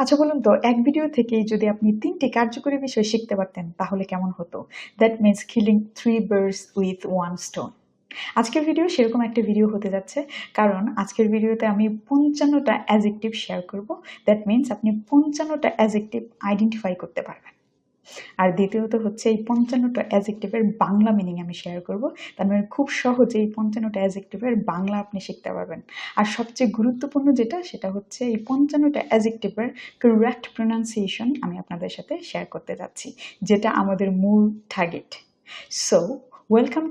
আচ্ছা বলুন তো, এক ভিডিও থেকেই যদি আপনি তিনটি কার্যকরী বিষয় শিখতে পারতেন, তাহলে কেমন হতো? That means killing three birds with one stone আজকের ভিডিও সেরকম একটা ভিডিও হতে যাচ্ছে, কারণ আজকের ভিডিওতে আমি পঞ্চান্নটা অ্যাজেক্টিভ শেয়ার করব। দ্যাট মিনস আপনি পঞ্চান্নটা অ্যাজেক্টিভ আইডেন্টিফাই করতে পারবেন। আর দ্বিতীয়ত হচ্ছে এই পঞ্চান্নটা অ্যাজেক্টিভের বাংলা মিনিং আমি শেয়ার করব। তার মানে খুব সহজে এই পঞ্চান্নটা অ্যাজেক্টিভের বাংলা আপনি শিখতে পারবেন। আর সবচেয়ে গুরুত্বপূর্ণ যেটা, সেটা হচ্ছে এই পঞ্চান্নটা অ্যাজেক্টিভের কারেক্ট প্রোনাউন্সিয়েশন আমি আপনাদের সাথে শেয়ার করতে যাচ্ছি, যেটা আমাদের মূল target so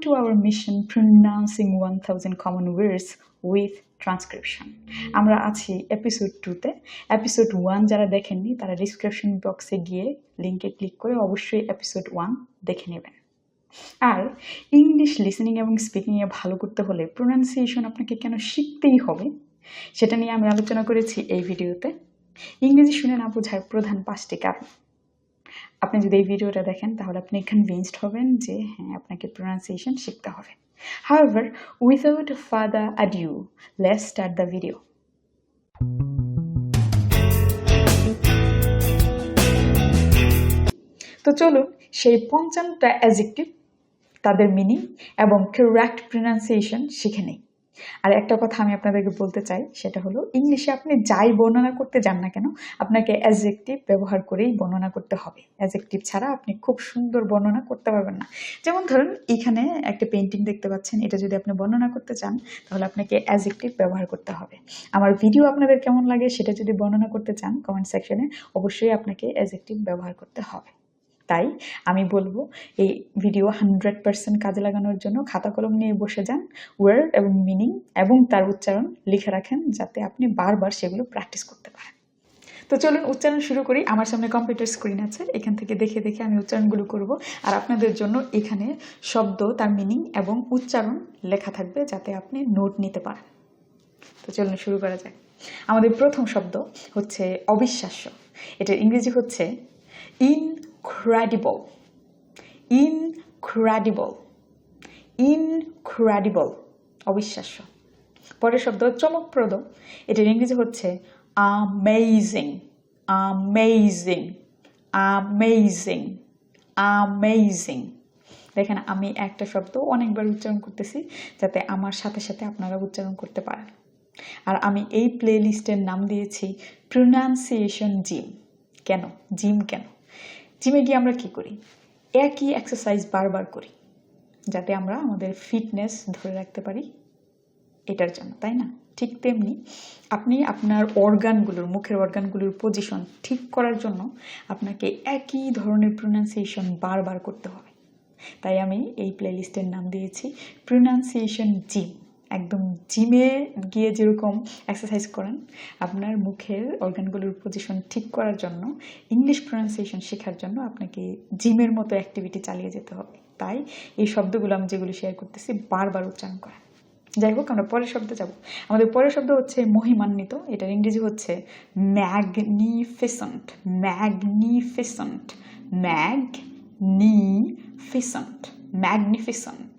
to our mission pronouncing one thousand common words with transcription আমরা আছি এপিসোড টুতে এপিসোড ওয়ান যারা দেখেননি, তারা ডিসক্রিপশন বক্সে গিয়ে লিঙ্কে ক্লিক করে অবশ্যই এপিসোড ওয়ান দেখে নেবেন। আর ইংলিশ লিসেনিং এবং স্পিকিংয়ে ভালো করতে হলে প্রোনাউন্সিয়েশন আপনাকে কেন শিখতেই হবে, সেটা নিয়ে আমি আলোচনা করেছি এই ভিডিওতে ইংরেজি শুনে না বোঝার প্রধান পাঁচটি কারণ। আপনি যদি এই ভিডিওটা দেখেন তাহলে আপনি কনভিন্সড হবেন যে হ্যাঁ আপনাকে প্রোনাউন্সিয়েশন শিখতে হবে। However, without further ado, let's start the video তো চলুন সেই পঞ্চান্নটা অ্যাজেক্টিভ তাদের মিনিং এবং কারেক্ট প্রোনাউন্সিয়েশন শিখে নেই। আর একটা কথা আমি আপনাদেরকে বলতে চাই, সেটা হলো, ইংলিশে আপনি যাই বর্ণনা করতে যান না কেন, আপনাকে অ্যাজেক্টিভ ব্যবহার করেই বর্ণনা করতে হবে। অ্যাজেক্টিভ ছাড়া আপনি খুব সুন্দর বর্ণনা করতে পারবেন না। যেমন ধরুন, এখানে একটা পেন্টিং দেখতে পাচ্ছেন, এটা যদি আপনি বর্ণনা করতে চান, তাহলে আপনাকে অ্যাজেক্টিভ ব্যবহার করতে হবে। আমার ভিডিও আপনাদের কেমন লাগে, সেটা যদি বর্ণনা করতে চান কমেন্ট সেকশনে অবশ্যই আপনাকে অ্যাজেক্টিভ ব্যবহার করতে হবে। তাই আমি বলব, এই ভিডিও হান্ড্রেড পার্সেন্ট কাজে লাগানোর জন্য খাতা কলম নিয়ে বসে যান ওয়ার্ড এবং মিনিং এবং তার উচ্চারণ লিখে রাখেন যাতে আপনি বারবার সেগুলো প্র্যাকটিস করতে পারেন। তো চলুন উচ্চারণ শুরু করি। আমার সামনে কম্পিউটার স্ক্রিন আছে, এখান থেকে দেখে দেখে আমি উচ্চারণগুলো করব। আর আপনাদের জন্য এখানে শব্দ, তার মিনিং এবং উচ্চারণ লেখা থাকবে যাতে আপনি নোট নিতে পারেন। তো চলুন শুরু করা যায় আমাদের প্রথম শব্দ হচ্ছে অবিশ্বাস্য। এটার ইংরেজি হচ্ছে ইনক্রেডিবল ইনক্রেডিবল ইনক্রেডিবল অবিশ্বাস্য। পরের শব্দ চমকপ্রদ। এটার ইংরেজি হচ্ছে আমেজিং আমেজিং আমেজিং আমেজিং দেখেন, আমি একটা শব্দ অনেকবার উচ্চারণ করতেছি যাতে আমার সাথে সাথে আপনারা উচ্চারণ করতে পারেন। আর আমি এই প্লে লিস্টের নাম দিয়েছি প্রোনাউন্সিয়েশন জিম কেন? জিম কেন? জিমে গিয়ে আমরা কি করি? একই এক্সারসাইজ বারবার করি, যাতে আমরা আমাদের ফিটনেস ধরে রাখতে পারি এটার জন্য, তাই না? ঠিক তেমনি আপনি আপনার অর্গানগুলোর মুখের অর্গানগুলোর পজিশন ঠিক করার জন্য আপনাকে একই ধরনের প্রোনাউন্সিয়েশন বারবার করতে হবে। তাই আমি এই প্লেলিস্টের নাম দিয়েছি প্রোনাউন্সিয়েশন জিম একদম জিমে গিয়ে যেরকম এক্সারসাইজ করেন, আপনার মুখের অর্গানগুলোর পজিশন ঠিক করার জন্য ইংলিশ প্রোনাউন্সিয়েশন শেখার জন্য আপনাকে জিমের মতো অ্যাক্টিভিটি চালিয়ে যেতে হবে। তাই এই শব্দগুলো আমি যেগুলো শেয়ার করতেছি বারবার উচ্চারণ করা যাই হোক, আমরা পরের শব্দে যাব। আমাদের পরের শব্দ হচ্ছে মহিমান্বিত, এটার ইংরেজি হচ্ছে magnificent magnificent magnificent magnificent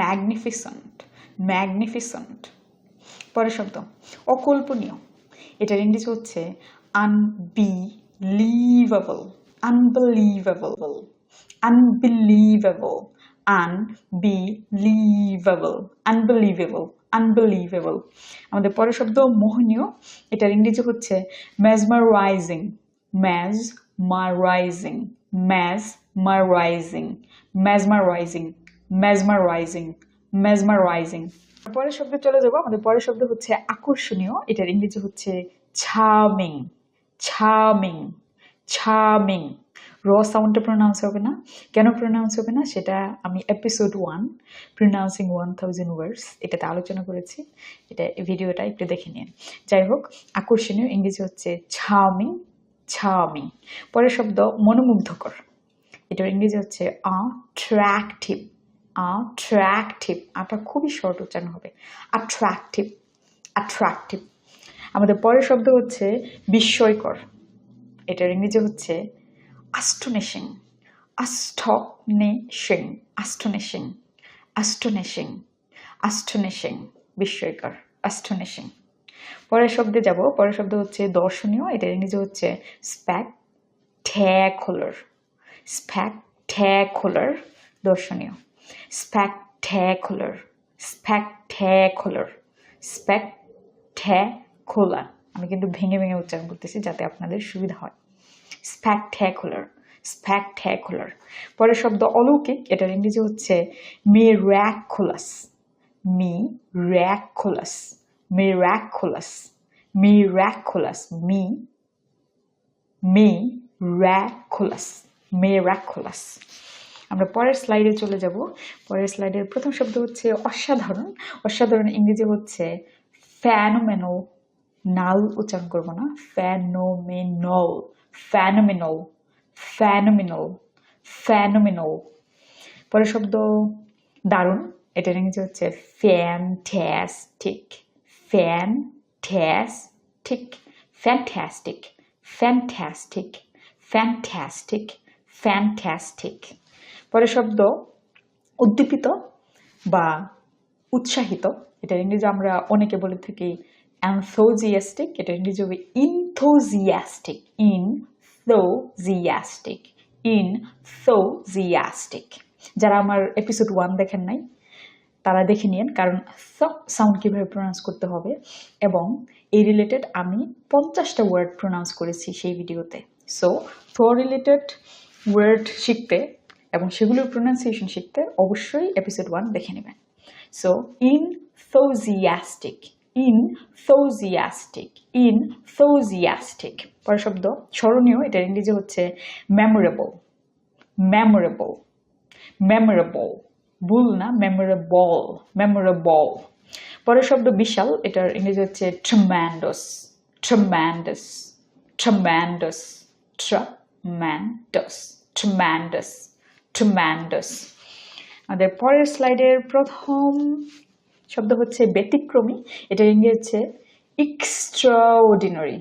magnificent magnificent. পরের শব্দ, অকল্পনীয়। এটার ইংরেজি হচ্ছে unbelievable unbelievable unbelievable unbelievable unbelievable unbelievable আমাদের পরের শব্দ মোহনীয়, এটার ইংরেজি হচ্ছে ম্যাজমারাইজিং ম্যাজ মারাইজিং ম্যাজ মারাইজিং ম্যাজমারাইজিং ম্যাজমারাইজিং ম্যাজমারাইজিং পরের শব্দে চলে যাব। আমাদের পরের শব্দ হচ্ছে আকর্ষণীয়। এটার ইংরেজি হচ্ছে ছামিং ছামিং ছামিং র সাউন্ডটা প্রোনাউন্স হবে না। কেন প্রোনাউন্স হবে না? সেটা আমি episode one pronouncing one thousand words এটাতে আলোচনা করেছি। এটা ভিডিওটা একটু দেখে নিন। যাই হোক, আকর্ষণীয় ইংরেজি হচ্ছে ছামিং ছামিং পরের শব্দ মনোমুগ্ধকর। এটার ইংরেজি হচ্ছে অ্যাট্রাকটিভ অ্যাট্রাকটিভ আটা খুবই শর্ট উচ্চারণ হবে। অ্যাট্রাকটিভ অ্যাট্রাকটিভ আমাদের পরের শব্দ হচ্ছে বিস্ময়কর। এটার ইংরেজি হচ্ছে astonishing astonishing astonishing astonishing astonishing, বিস্ময়কর, astonishing. পরের শব্দে যাব। পরের শব্দ হচ্ছে দর্শনীয়। এটার ইংরেজি হচ্ছে স্প্যাকট্যাকুলার স্প্যাকট্যাকুলার দর্শনীয়। স্প্যাকট্যাকুলার স্প্যাকট্যাকুলার স্প্যাকট্যাকুলার আমি কিন্তু ভেঙে ভেঙে উচ্চারণ করতেছি যাতে আপনাদের সুবিধা হয়। স্প্যাকট্যাকুলার স্প্যাকট্যাকুলার পরের শব্দ অলৌকিক। এটার ইংরেজি হচ্ছে miraculous miraculous. Miraculous. Miraculous. Me. Miraculous. Miraculous. আমরা পরের স্লাইডে চলে যাব। পরের স্লাইডের প্রথম শব্দ হচ্ছে অসাধারণ। অসাধারণ ইংরেজি হচ্ছে ফ্যানোমেনো নাল উচ্চারণ করব না। ফ্যানোমেনল ফ্যানোমেনল ফ্যানোমেনল ফ্যানোমেনল পরের শব্দ দারুণ। এটার ইংরেজি হচ্ছে ফ্যান ঠ্যাস ঠিক fan fantastic fantastic fantastic fantastic fantastic fantastic পরের শব্দ উদ্দীপিত বা উৎসাহিত। এটা ইংরেজি আমরা অনেকে বলে থাকি অ্যান্থোজিয়াস্টিক এটা ইংরেজি হবে ইনথোজিয়াস্টিক ইন থোজিয়াস্টিক ইন থোজিয়াস্টিক যারা আমার এপিসোড ওয়ান দেখেন নাই, তারা দেখে নিন কারণ সাউন্ড কীভাবে প্রোনাউন্স করতে হবে এবং এই রিলেটেড আমি পঞ্চাশটা ওয়ার্ড প্রোনাউন্স করেছি সেই ভিডিওতে সো থো রিলেটেড ওয়ার্ড শিখতে এবং সেগুলোর প্রোনাউন্সিয়েশন শিখতে অবশ্যই এপিসোড ওয়ান দেখে নেবেন। So enthusiastic enthusiastic enthusiastic পরের শব্দ, স্মরণীয়, এটার ইংরেজি হচ্ছে মেমোরেবল মেমোরেবল মেমোরেবল ভুল না মেমোরেবল মেমোরেবল পরের শব্দ বিশাল, এটার ইংরেজি হচ্ছে ট্রম্যান্ডস ট্রম্যান্ডস ট্রম্যান্ডস ট্রম্যান্ডস ট্রম্যান্ডস ট্রম্যান্ডস আমাদের পরের স্লাইডের প্রথম শব্দ হচ্ছে ব্যতিক্রমী। এটা ইংরেজি হচ্ছে এক্সট্রা অর্ডিনারি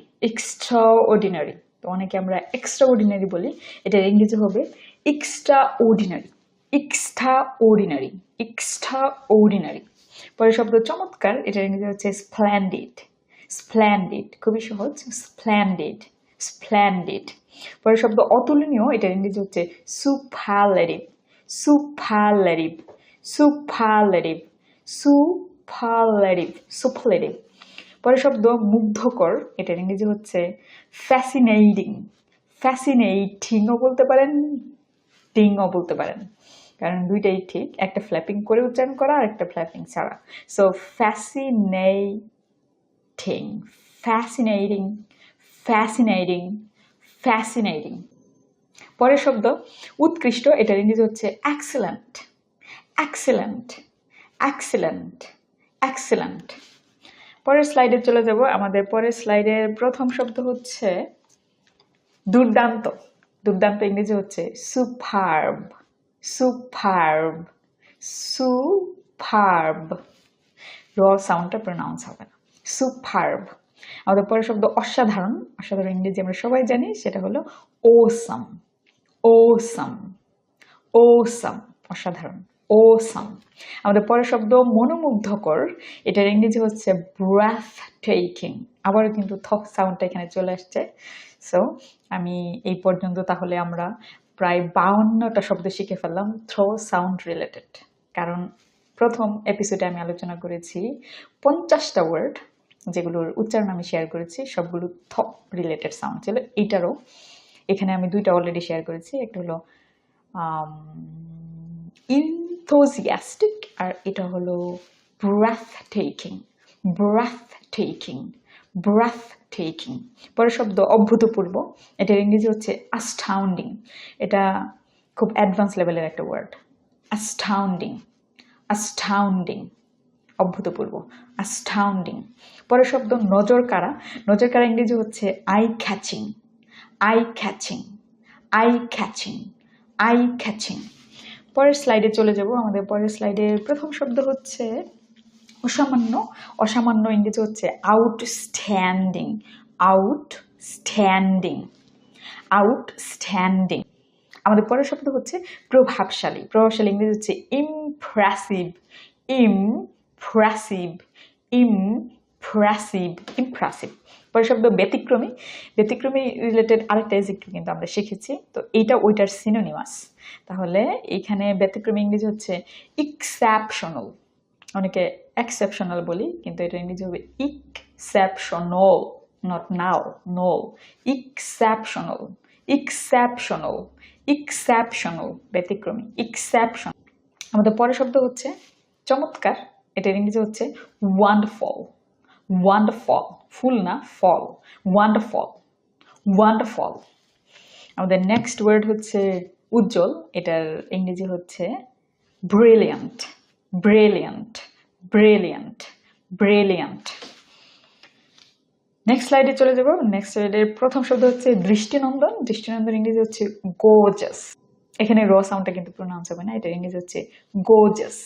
অর্ডিনারি তো অনেকে আমরা এক্সট্রা অর্ডিনারি বলি। এটার ইংরেজি হবে extraordinary extraordinary ordinary পরের শব্দ চমৎকার। এটার ইংরেজি হচ্ছে স্প্ল্যান্ডিড স্প্ল্যান্ডিড খুবই সহজ স্প্ল্যান্ডিড স্প্ল্যান্ডিড পরের শব্দ অতুলনীয়, এটার ইংরেজি হচ্ছে superlative superlative superlative superlative superlative পরের শব্দ মুগ্ধকর, এটার ইংরেজি হচ্ছে ফ্যাসিনেটিং ফ্যাসিনেটিংও বলতে পারেন টিংও বলতে পারেন। কারণ দুইটাই ঠিক, একটা ফ্ল্যাপিং করে উচ্চারণ করা আর একটা ফ্ল্যাপিং ছাড়া। So fascinating fascinating fascinating fascinating পরের শব্দ, উৎকৃষ্ট এটার ইংরেজি হচ্ছে এক্সেলেন্ট এক্সেলেন্ট এক্সেলেন্ট এক্সেলেন্ট পরের স্লাইডে চলে যাব। আমাদের পরের স্লাইডের প্রথম শব্দ হচ্ছে দুর্দান্ত দুর্দান্ত ইংরেজি হচ্ছে সুপারব সুপারব সুপারব র সাউন্ডটা প্রনাউন্স হবে না। সুপারব আমাদের পরের শব্দ অসাধারণ। অসাধারণ ইংরেজি আমরা সবাই জানি, সেটা হলো ওসাম ওসাম ওসাম অসাধারণ। ওসাম আমাদের পরের শব্দ মনোমুগ্ধকর। এটার ইংরেজি হচ্ছে ব্রাথ টেকিং আবারও কিন্তু থক সাউন্ডটা এখানে চলে আসছে। সো আমি এই পর্যন্ত তাহলে আমরা প্রায় বাউন্নটা শব্দ শিখে ফেললাম থ্রো সাউন্ড রিলেটেড কারণ প্রথম এপিসোডে আমি আলোচনা করেছি পঞ্চাশটা ওয়ার্ড যেগুলোর উচ্চারণ আমি শেয়ার করেছি, সবগুলো থ রিলেটেড সাউন্ড ছিল এইটারও এখানে আমি দুইটা অলরেডি শেয়ার করেছি, একটা হলো ইনথোজিয়াস্টিক আর এটা হলো breathtaking breathtaking breathtaking পরের শব্দ অভূতপূর্ব, এটার ইংরেজি হচ্ছে আস্টাউন্ডিং এটা খুব অ্যাডভান্স লেভেলের একটা ওয়ার্ড আস্টাউন্ডিং আস্টাউন্ডিং অভূতপূর্ব আস্টাউন্ডিং পরের শব্দ নজর কারা নজর কারা ইংরেজি হচ্ছে eye catching eye catching eye catching eye catching পরের স্লাইডে চলে যাব আমাদের পরের স্লাইডের প্রথম শব্দ হচ্ছে অসামান্য। অসামান্য ইংরেজি হচ্ছে আউটস্ট্যান্ডিং আউটস্ট্যান্ডিং আউটস্ট্যান্ডিং আমাদের পরের শব্দ হচ্ছে প্রভাবশালী। প্রভাবশালী ইংরেজি হচ্ছে ইমপ্রেসিভ ইমপ্রেসিভ ইমপ্রেসিভ ইমপ্রেসিভ পরের শব্দ ব্যতিক্রমী। ব্যতিক্রমী রিলেটেড আরেকটা এজেক্টিভ কিন্তু আমরা শিখেছি। তো এইটা ওইটার সিনোনিমাস তাহলে এখানে ব্যতিক্রমী ইংরেজি হচ্ছে এক্সেপশনাল অনেকে এক্সেপশনাল বলি, কিন্তু এটা ইংরেজি হবে exceptional not now no exceptional exceptional exceptional ব্যতিক্রমী এক্সেপশন আমাদের পরের শব্দ হচ্ছে চমৎকার। এটার ইংরেজি হচ্ছে ওয়ান্ডারফল ওয়ান্ডারফল ফুল না ফল ওয়ান্ডারফল ওয়ান্ডারফল আমাদের নেক্সট ওয়ার্ড হচ্ছে উজ্জ্বল, এটার ইংরেজি হচ্ছে brilliant brilliant brilliant brilliant next স্লাইডে চলে যাব। নেক্সট স্লাইডের প্রথম শব্দ হচ্ছে দৃষ্টিনন্দন দৃষ্টিনন্দন ইংরেজি হচ্ছে গোজাস এখানে র সাউন্ডটা কিন্তু প্রোনাউন্স হবে না, এটার ইংরেজি হচ্ছে গোজাস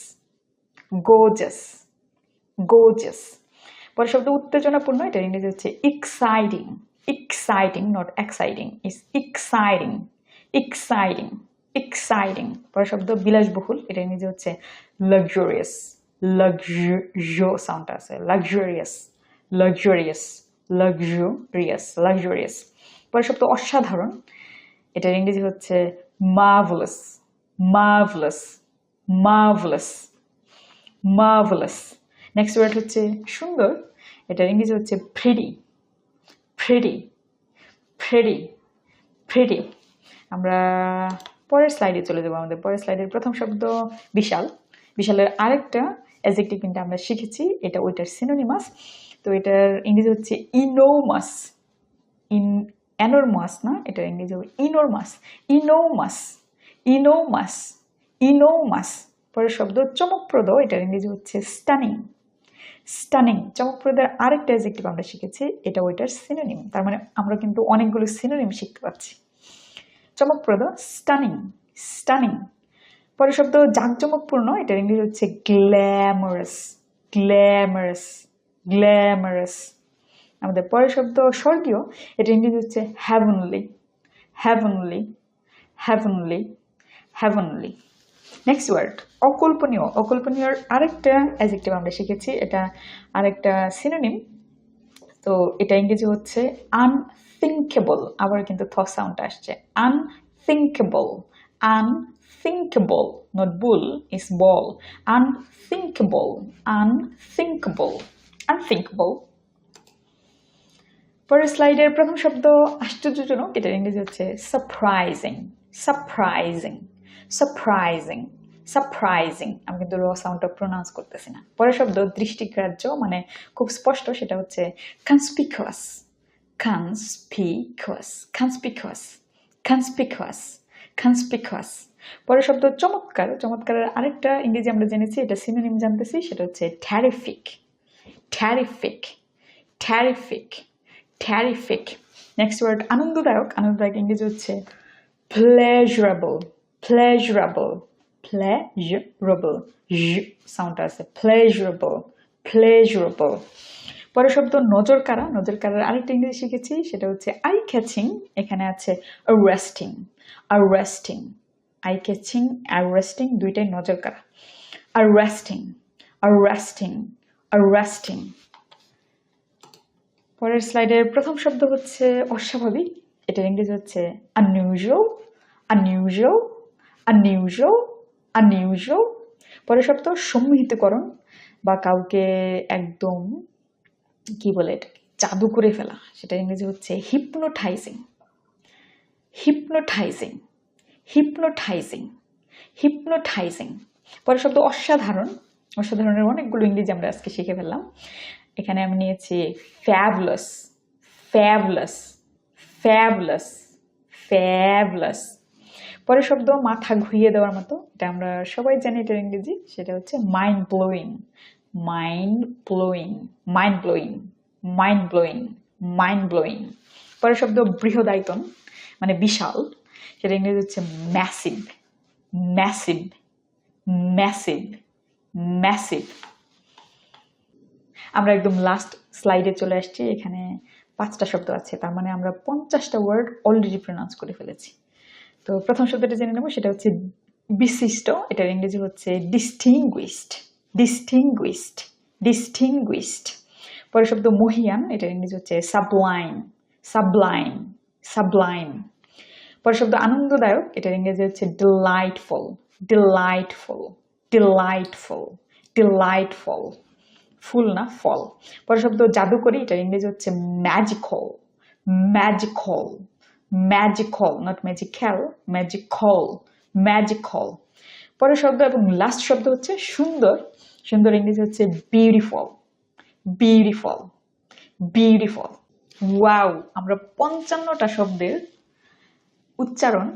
গোজাস গোজাস পরের শব্দ উত্তেজনাপূর্ণ, এটা ইংরেজি হচ্ছে exciting exciting not exciting is exciting exciting exciting পরের শব্দ বিলাসবহুল, এটা ইংরেজি হচ্ছে লাক্সুরিয়াস লাক্সুরিও সাউন্ডটা আছে। লাক্সুরিয়াস লাক্সুরিয়াস লাক্সুরিয়াস লাক্সুরিয়াস পরের শব্দ অসাধারণ এটার ইংরেজি হচ্ছে marvellous marvellous marvellous marvellous next word হচ্ছে সুন্দর। এটার ইংরেজি হচ্ছে ফ্রেডি ফ্রেডি ফ্রেডি ফ্রেডি আমরা পরের স্লাইডে চলে যাব আমাদের। পরের স্লাইডের প্রথম শব্দ বিশাল। বিশালের আরেকটা অ্যাজেক্টিভ কিন্তু আমরা শিখেছি। এটা ওইটার সিনোনিমাস তো এটার ইংরেজি হচ্ছে ইনোমাস ইন অ্যানোরমাস না? এটার ইংরেজি হবে ইনোরমাস ইনোমাস ইনোমাস ইনোমাস পরের শব্দ চমকপ্রদ এটার ইংরেজি হচ্ছে স্টানিং স্টানিং চমকপ্রদের আরেকটা অ্যাজেক্টিভ আমরা শিখেছি, এটা ওইটার সিনোনিম তার মানে আমরা কিন্তু অনেকগুলো সিনোনিম শিখতে পাচ্ছি চমকপ্রদ স্টানিং স্টানিং পরের শব্দ জাঁকজমকপূর্ণ, এটার ইংরেজি হচ্ছে গ্ল্যামারাস গ্ল্যামারাস গ্ল্যামারাস আমাদের পরের শব্দ স্বর্গীয় এটা ইংরেজি হচ্ছে হ্যাভনলি হ্যাভনলি হ্যাভনলি হ্যাভনলি নেক্সট ওয়ার্ড অকল্পনীয়। অকল্পনীয়র আরেকটা অ্যাজেক্টিভ আমরা শিখেছি, এটা আরেকটা সিনোনিম তো এটা ইংরেজি হচ্ছে আনথিঙ্কেবল আবার কিন্তু থ সাউন্ড আসছে। Unthinkable unthinkable not bull is ball unthinkable unthinkable unthinkable পরের স্লাইডের প্রথম শব্দ আশ্চর্যজনক, এটার ইংরেজি হচ্ছে সারপ্রাইজিং সারপ্রাইজিং সারপ্রাইজিং সারপ্রাইজিং আমি কিন্তু র সাউন্ডটা প্রোনাউন্স করতেছি না। পরের শব্দ দৃষ্টিগ্রাহ্য মানে খুব স্পষ্ট, সেটা হচ্ছে কনস্পিকুয়াস কনস্পিকুয়াস কনস্পিকুয়াস কনস্পিকুয়াস কনস্পিকুয়াস পরের শব্দ চমৎকার, চমৎকারের আরেকটা ইংরেজি আমরা জেনেছি, এটা সিনোনিম জানতেছি, সেটা হচ্ছে ট্যারিফিক ট্যারিফিক ট্যারিফিক ট্যারিফিক নেক্সট ওয়ার্ড আনন্দদায়ক আনন্দদায়ক ইংরেজি হচ্ছে প্লেজারেবল প্লেজারেবল প্লেজারেবল সাউন্ড আছে. প্লেজারেবল প্লেজারেবল পরের শব্দ নজর কারা নজর কারার আরেকটা ইংরেজি শিখেছি, সেটা হচ্ছে আই ক্যাচিং এখানে আছে arresting arresting eye catching arresting দুইটাই নজর কারা অ্যারেস্টিং অ্যারেস্টিং অ্যারেস্টিং পরের স্লাইডের প্রথম শব্দ হচ্ছে অস্বাভাবিক। এটার ইংরেজি হচ্ছে আনইউজুয়াল আনইউজুয়াল আনইউজুয়াল আনইউজুয়াল পরের শব্দ সম্মিহিতকরণ বা কাউকে একদম কি বলে এটাকে, জাদু করে ফেলা, সেটা ইংরেজি হচ্ছে হিপনোটাইজিং হিপনোটাইজিং হিপনোটাইজিং হিপনোটাইজিং পরের শব্দ অসাধারণ, অসাধারণের অনেকগুলো ইংরেজি আমরা আজকে শিখে ফেললাম। এখানে আমি নিয়েছি ফ্যাবলাস ফ্যাবলাস ফ্যাবলাস ফ্যাবলাস পরের শব্দ মাথা ঘুরিয়ে দেওয়ার মতো। এটা আমরা সবাই জানি এটার ইংরেজি। সেটা হচ্ছে mind blowing mind blowing mind blowing mind blowing mind blowing পরের শব্দ বৃহদায়তন মানে বিশাল। সেটা ইংরেজি হচ্ছে ম্যাসিভ ম্যাসিভ ম্যাসিভ ম্যাসিভ আমরা একদম লাস্ট স্লাইডে চলে আসছি। এখানে পাঁচটা শব্দ আছে। তার মানে আমরা পঞ্চাশটা ওয়ার্ড অলরেডি প্রোনাউন্স করে ফেলেছি। তো প্রথম শব্দটা জেনে নেব, সেটা হচ্ছে বিশিষ্ট, এটার ইংরেজি হচ্ছে ডিস্টিংগুইস্ট ডিস্টিংগুইস্ট ডিস্টিংগুইস্ট পরের শব্দ মহিয়ান, এটার ইংরেজি হচ্ছে সাবলাইন সাবলাইন সাবলাইন পরের শব্দ আনন্দদায়ক, এটার ইংরেজি হচ্ছে delightful delightful delightful delightful full না, ফল। পরের শব্দ জাদুকরি, এটার ইংরেজি হচ্ছে ম্যাজিকল ম্যাজিকল ম্যাজিকল নট ম্যাজিক্যাল ম্যাজিকল ম্যাজিকল পরের শব্দ এবং লাস্ট শব্দ হচ্ছে সুন্দর। সুন্দর ইংরেজি হচ্ছে বিউটিফুল বিউটিফুল বিউটিফুল ওয়াও আমরা পঞ্চান্নটা শব্দের উচ্চারণ,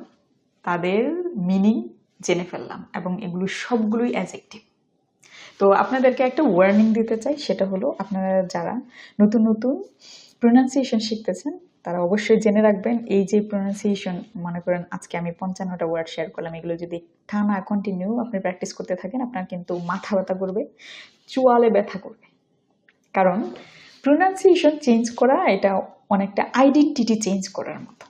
তাদের মিনিং জেনে ফেললাম এবং এগুলো সবগুলোই অ্যাজেক্টিভ তো আপনাদেরকে একটা ওয়ার্নিং দিতে চাই, সেটা হলো আপনারা যারা নতুন নতুন প্রোনাউন্সিয়েশন শিখতেছেন তারা অবশ্যই জেনে রাখবেন, এই যে প্রোনাউন্সিয়েশন মনে করেন আজকে আমি পঞ্চান্নটা ওয়ার্ড শেয়ার করলাম, এগুলো যদি টানা কন্টিনিউ আপনি প্র্যাকটিস করতে থাকেন, আপনার কিন্তু মাথা ব্যথা করবে, চুয়ালে ব্যথা করবে। কারণ প্রোনাউন্সিয়েশন চেঞ্জ করা এটা অনেকটা আইডেন্টিটি চেঞ্জ করার মতো।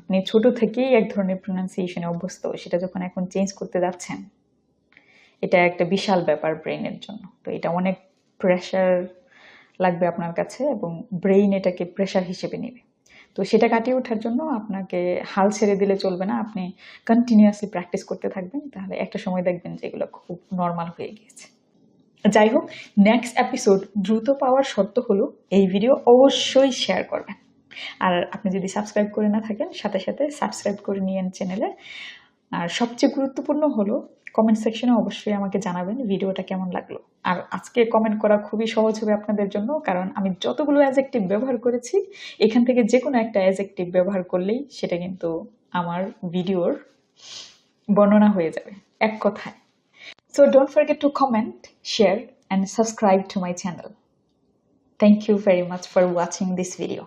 আপনি ছোট থেকেই এক ধরনের প্রোনাউন্সিয়েশনে অভ্যস্ত, সেটা যখন এখন চেঞ্জ করতে যাচ্ছেন, এটা একটা বিশাল ব্যাপার ব্রেনের জন্য। তো এটা অনেক প্রেশার লাগবে আপনার কাছে এবং ব্রেইন এটাকে প্রেশার হিসেবে নেবে। তো সেটা কাটিয়ে ওঠার জন্য আপনাকে হাল ছেড়ে দিলে চলবে না। আপনি কন্টিনিউয়াসলি প্র্যাকটিস করতে থাকবেন, তাহলে একটা সময় দেখবেন যে এগুলো খুব নর্মাল হয়ে গিয়েছে। যাই হোক নেক্সট এপিসোড দ্রুত পাওয়ার শর্ত হলো এই ভিডিও অবশ্যই শেয়ার করবেন। আর আপনি যদি সাবস্ক্রাইব করে না থাকেন, সাথে সাথে সাবস্ক্রাইব করে নিয়েন চ্যানেলে আর সবচেয়ে গুরুত্বপূর্ণ হলো কমেন্ট সেকশনে অবশ্যই আমাকে জানাবেন ভিডিওটা কেমন লাগল। আর আজকে কমেন্ট করা খুবই সহজ হবে আপনাদের জন্য, কারণ আমি যতগুলো অ্যাজেক্টিভ ব্যবহার করেছি, এখান থেকে যে কোনো একটা অ্যাজেক্টিভ ব্যবহার করলেই সেটা কিন্তু আমার ভিডিওর বর্ণনা হয়ে যাবে এক কথায়। So don't forget to comment share and subscribe to my channel thank you very much for watching this video